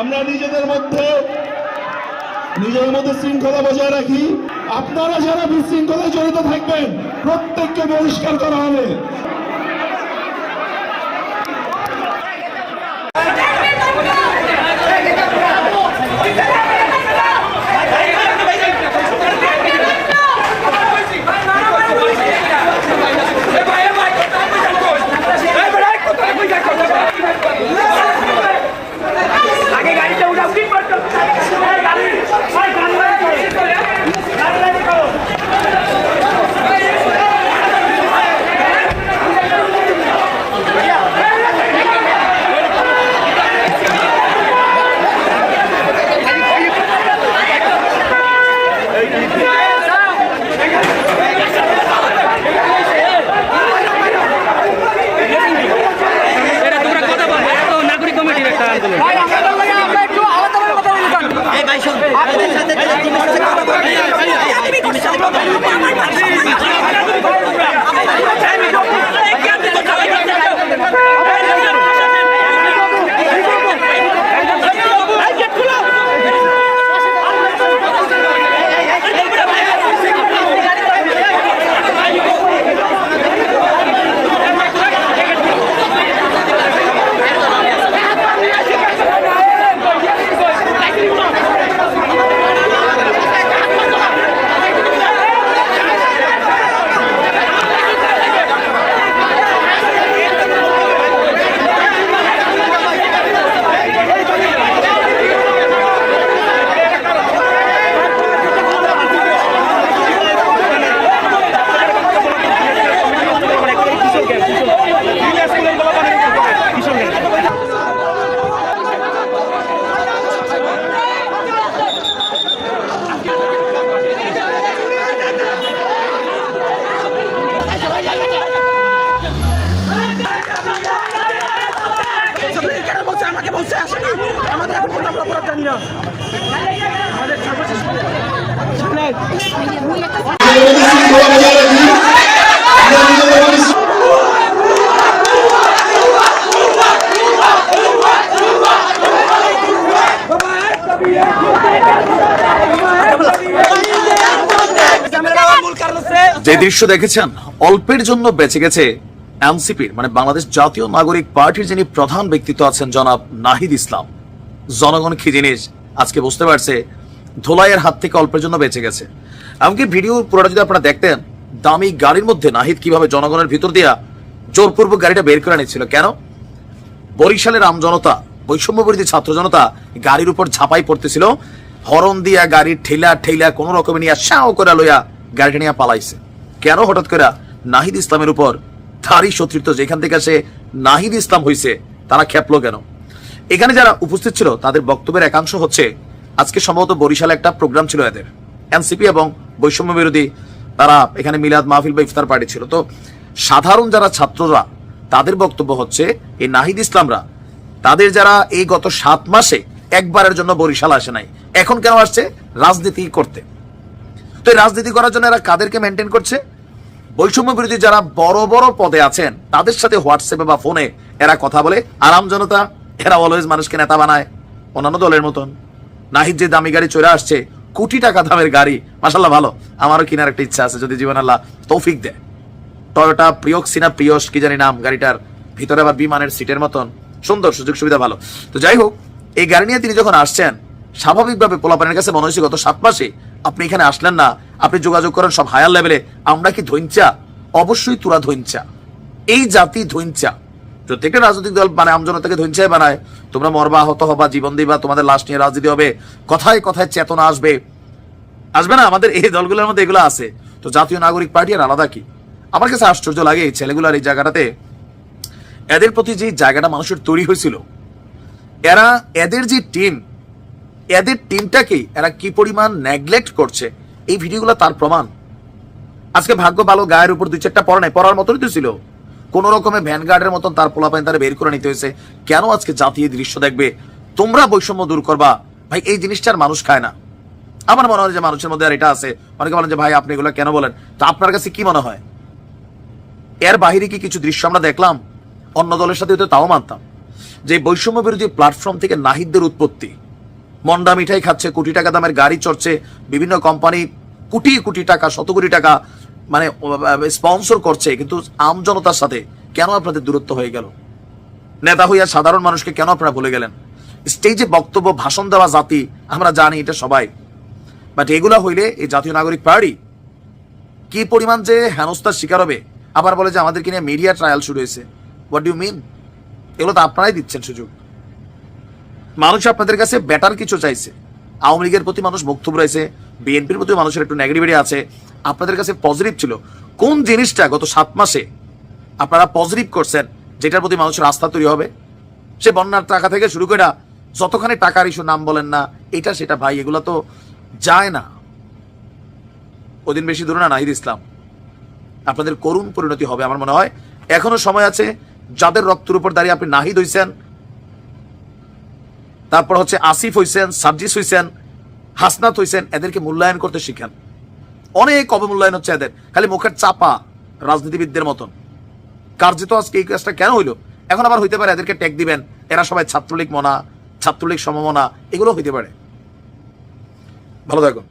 আমরা নিজেদের মধ্যে নিজের মধ্যে শৃঙ্খলা বজায় রাখি। আপনারা যারা বিশৃঙ্খলায় জড়িত থাকবেন, প্রত্যেককে বহিষ্কার করা হবে। আমাকে বলছে এখন জানি না। আমাদের বজায় রাখি আমরা নিজেদের মধ্যে যে দৃশ্য দেখেছেন, অল্পের জন্য বেঁচে গেছে এনসিপির মানে বাংলাদেশ জাতীয় নাগরিক পার্টির যিনি প্রধান ব্যক্তিত্ব আছেন জনাব নাহিদ ইসলাম। জনগণ কি জিনিস আজকে বুঝতে পারছে? ধোলাইয়ের হাত থেকে অল্পের জন্য বেঁচে গেছে। এমনকি ভিডিও পুরোটা যদি আপনারা দেখতেন, দামি গাড়ির মধ্যে নাহিদ কীভাবে জনগণের ভিতর দিয়া জোরপূর্বক গাড়িটা বের করে নিচ্ছিল কেন? বরিশালের আম জনতা বৈষম্য ছাত্র জনতা গাড়ির উপর ঝাঁপাই পড়তেছিল। হরন দিয়া গাড়ির ঠেলা ঠেলা কোন রকমে নিয়ে সাও করে লইয়া গাড়িটা নিয়ে পালাইছে। কেন হঠাৎ করে নাহিদ ইসলামের উপর তারই শত্রুত্ব যেখান থেকে সে নাহিদ ইসলাম হইছে, তারা খেপলো কেন? এখানে যারা উপস্থিত ছিল, তাদের বক্তব্যের একাংশ হচ্ছে, আজকে সম্ভবত বরিশালে একটা প্রোগ্রাম ছিল এদের। এনসিপি এবং বৈষম্য বিরোধী তারা এখানে মিলাদ মাহফিল বা ইফতার পার্টি ছিল। তো সাধারণ যারা ছাত্ররা, তাদের বক্তব্য হচ্ছে, এই নাহিদ ইসলামরা, তাদের যারা এই গত সাত মাসে একবারের জন্য বরিশাল আসে নাই, এখন কেন আসছে? রাজনীতি করতে। তো এই রাজনীতি করার জন্য এরা কাদেরকে মেনটেন করছে? বৈষম্য বিরোধী যারা বড় বড় পদে আছেন, তাদের সাথে হোয়াটসঅ্যাপে বা ফোনে এরা কথা বলে, আরাম জনতা, এরা অলওয়েজ মানুষকে নেতা বানায়। অন্যান্য দলের মতন। নাহিদ যে দামি গাড়ি চলে আসছে, কোটি টাকা দামের গাড়ি মাসাল্লাহ ভালো। আমারও কেনার একটা ইচ্ছা আছে, যদি জীবন আল্লাহ তৌফিক দেয়। টয়োটা প্রিয়ক্সিনা প্রিয়স কি জানি নাম গাড়িটার ভিতরে আবার বিমানের সিটের মতন। সুন্দর, সুযোগ সুবিধা ভালো। তো যাই হোক, এই গাড়ি নিয়ে তিনি যখন আসছেন, স্বাভাবিকভাবে পোলাপানের কাছে মনে হয়েছে গত সাত মাসে আপনি এখানে আসলেন না, আপনি যোগাযোগ করেন সব হায়ার লেভেলে, আমরা কি ধৈঞ্চা অবশ্যই তোরা ধৈঞ্চা এই জাতি ধৈঞ্চা প্রত্যেকটা রাজনৈতিক দল মানে আমজনতাকে ধৈঞ্চায় বানায়। তোমরা মরবা, আহত হবা, জীবন দিবা, তোমাদের লাশ নিয়ে রাজনীতি হবে। কথায় কথায় চেতনা আসবে। আসবে না, আমাদের এই দলগুলোর মধ্যে এগুলো আছে। তো জাতীয় নাগরিক পার্টি আর আলাদা কি? আমার কাছে আশ্চর্য লাগে এই ছেলেগুলার এই জায়গাটাতে। এদের প্রতি যে জায়গাটা মানুষের তৈরি হয়েছিল, এরা, এদের যে টিম এদের টিমটাকে এরা কি পরিমাণ নেগলেক্ট করছে? এই ভিডিওগুলো তার প্রমাণ। আজকে ভাগ্য ভালো, গায়ের উপর দুই চারটা পড়া নাই, পড়ার মতনই তো ছিল। কোন রকমে ভ্যানগার্ডের মতন তার পোলাপাইন তারা বের করে নিতে হয়েছে। কেন আজকে জাতীয় দৃশ্য দেখবে? তোমরা বৈষম্য দূর করবা। ভাই, এই জিনিসটা আর মানুষ খায় না। আমার মনে হয় যে মানুষের মধ্যে আর এটা আছে। অনেকে বলেন যে, ভাই, আপনি এগুলো কেন বলেন? তো আপনার কাছে কি মনে হয়? এর বাহিরে কি কিছু দৃশ্য আমরা দেখলাম? অন্য দলের সাথে তাও মানতাম। যে বৈষম্য বিরোধী প্ল্যাটফর্ম থেকে নাহিদদের উৎপত্তি। মন্ডা মিঠাই খাচ্ছে, কোটি টাকা দামের গাড়ি চড়ছে, বিভিন্ন কোম্পানি কোটি কোটি টাকা, শত কোটি টাকা মানে স্পন্সর করছে, কিন্তু আম জনতার সাথে কেন আপনাদের দূরত্ব হয়ে গেল? নেতা হইয়া সাধারণ মানুষকে কেন আপনারা ভুলে গেলেন? স্টেজে বক্তব্য, ভাষণ দেওয়া জাতি, আমরা জানি এটা সবাই। বাট এগুলা হইলে এই জাতীয় নাগরিক পার্টি কি পরিমাণ যে হেনস্থার শিকার হবে? আবার বলে যে আমাদেরকে নিয়ে মিডিয়া ট্রায়াল শুরু হয়েছে। হোয়াট ইউ মিন এগুলো তো আপনারাই দিচ্ছেন সুযোগ। মানুষ আপনাদের কাছে বেটার কিছু চাইছে। আওয়ামী লীগের প্রতি মানুষ বক্তব্য রয়েছে, বিএনপির প্রতি মানুষের একটু নেগেটিভিটি আছে। আপনাদের কাছে পজিটিভ ছিল। কোন জিনিসটা গত সাত মাসে আপনারা পজিটিভ করছেন, যেটার প্রতি মানুষের আস্থা তৈরি হবে? সে বন্যার টাকা থেকে শুরু করে যতখানি টাকার ইস্যু নাম বলেন না, এটা সেটা ভাই, এগুলো তো যায় না। ওদিন বেশি দূরে না, নাহিদ ইসলাম। আপনাদের করুণ পরিণতি হবে আমার মনে হয়। এখনও সময় আছে, যাদের রক্তের উপর দাঁড়িয়ে আপনি নাহিদ হইছেন তারপর হচ্ছে আসিফ হইসেন সাবজিস হইসেন হাসনাত হইসেন এদেরকে মূল্যায়ন করতে শিখেন। অনেক অবমূল্যায়ন হচ্ছে এদের। খালি মুখের চাপা রাজনীতিবিদদের মতন। কার্যত আজকে এই কাজটা কেন হইল? এখন আবার হইতে পারে এদেরকে ট্যাগ দিবেন, এরা সবাই ছাত্রলীগ মনা, ছাত্রলীগ সমমনা, এগুলো হইতে পারে। ভালো থাকুন।